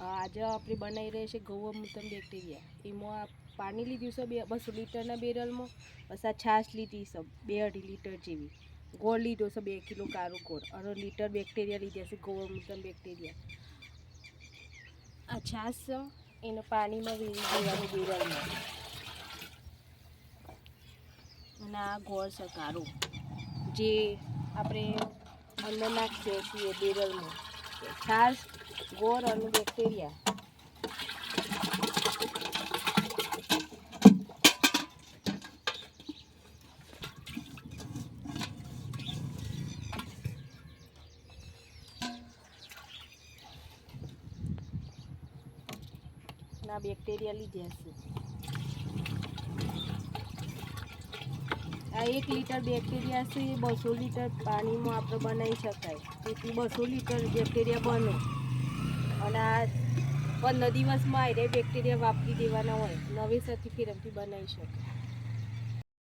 આજે આપણે બનાવી રહ્યા છે ગૌમૂત્ર બેક્ટેરિયા. એમાં પાણી લીધું છે બે, બસો લીટરના બેરલમાં, બસ આ છાશ લીધી છે, બે અઢી લીટર જેવી. ગોળ લીધો છે બે કિલો કાળું ગોળ. અને લીટર બેક્ટેરિયા લીધા છે ગૌમૂત્ર બેક્ટેરિયા. આ છાશ છે, એને પાણીમાં વેરી દેવાનું બેરલમાં. અને આ ગોળ છે કાળું જે આપણે અંદર નાખીએ છીએ બેરલમાં. છાશ ગોળ અને બેક્ટેરિયા ના બેક્ટેરિયા લીધા છે આ એક લીટર બેક્ટેરિયા છે એ બસો લીટર પાણીમાં આપણે બનાવી શકાય તેથી બસો લીટર બેક્ટેરિયા બને અને આ પંદર દિવસમાં આયરે બેક્ટેરિયા વાપરી દેવાના હોય નવેસરથી ફેરવથી બનાવી શકાય